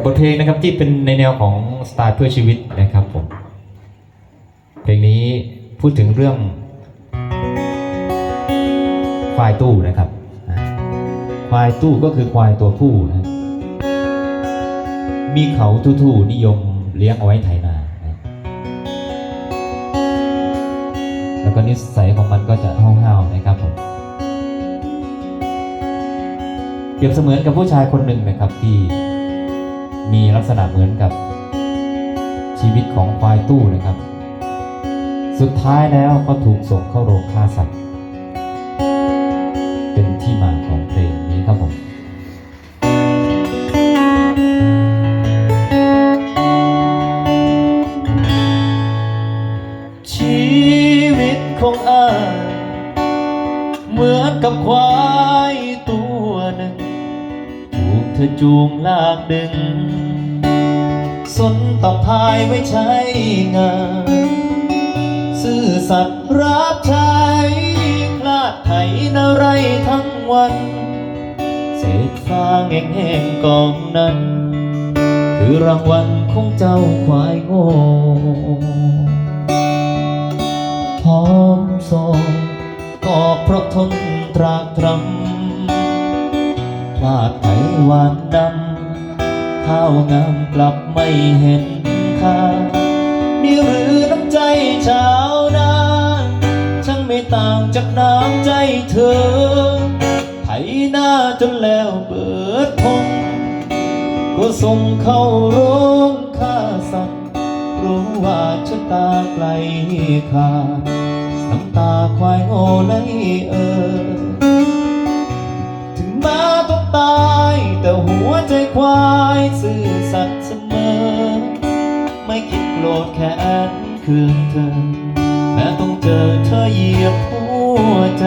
กับบทเพลงนะครับที่เป็นในแนวของสไตล์เพื่อชีวิตนะครับผมเพลงนี้พูดถึงเรื่องควายตู้นะครับควายตู้ก็คือควายตัวผู้นะมีเขาทู่ๆนิยมเลี้ยงเอาไว้ไถนาแล้วก็นิสัยของมันก็จะห้าวๆนะครับผมเปรียบเสมือนกับผู้ชายคนหนึ่งนะครับที่ มีลักษณะเหมือนกับชีวิตของควายตู้นะครับ สุดท้ายแล้วก็ถูกส่งเข้าโรงฆ่าสัตว์ เป็นที่มาของเพลงนี้ครับผมชีวิตของอาเหมือนกับควาย ธอจูงลากดึง สนต่อพายไว้ใช้งาน ซื่อสัตย์รับใช้คลาดไถนาไรทั้งวัน เศษฟางแห้งๆกองนั้น คือรางวัลของเจ้าควายโง่พร้อมโซก็เพราะทนตรากตรำ พลาดไปหวานดำข้าวงามกลับไม่เห็นค่านี่หรือน้ำใจชาวนาช่างไม่ต่างจากน้ำใจเธอ ไถหน้าจนแล้วเบิดพงก็ส่งเข้าโรงฆ่าสัตว์ รู้ว่าชะตาไกลขาดน้ำตาควายโง่ไหลเออถึงมา ตาย แต่หัวใจควายซื่อสัตย์เสมอ ไม่คิดโกรธแค้นคืนเธอ แม้ต้องเจอเธอเหยียบหัวใจ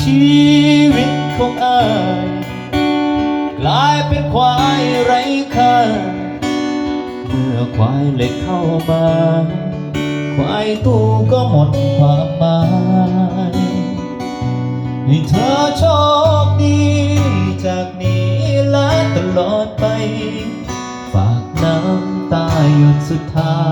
ชีวิตของอายกลายเป็นควายไร้ค่าเมื่อควายเล็กเข้ามาควายตู้ก็หมดความหมาย ให้เธอโชคดีจากนี้และตลอดไป ฝากน้ำตาหยดสุดท้าย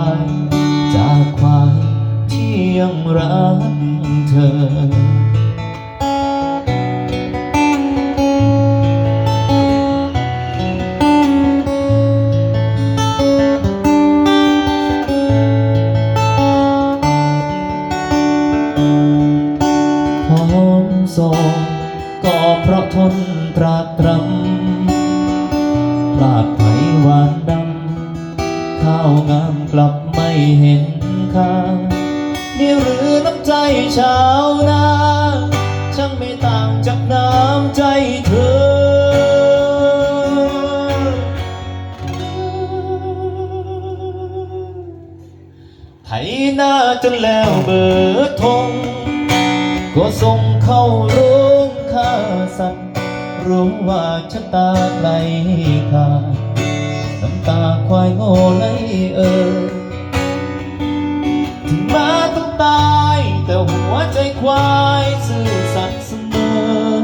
โศกก็เพราะทนตรากตรำพลาดไผหวานดำ ข้าวงามกลับไม่เห็นค่านี่หรือน้ำใจชาวนาช่างไม่ต่างจากน้ำใจเธอไถหน้าจนแล้วเบิดทงก็ส่ง เข้าโรงฆ่าสัตว์รู้ว่าชะตาไกลขาดน้ำตาควายโง่ไหลเออถึงมาต้องตาย แต่หัวใจควายซื่อสัตย์เสมอ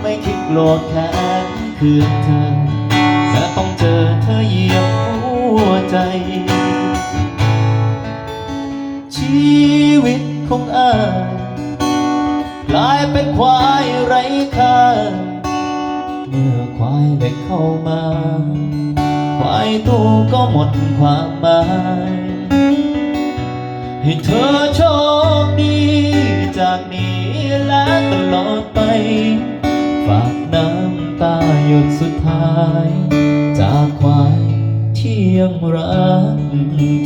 ไม่คิดโกรธแค้นคืนเธอแต่ต้องเจอเธอเหยียบหัวใจ ชีวิตของอาย กลายเป็นควายไร้ค่าเมื่อควายเล็กเข้ามา ควายตู้ก็หมดความหมายให้เธอโชคดีจากนี้และตลอดไป ฝากน้ำตาหยดสุดท้าย จากควายที่ยังรักเธอ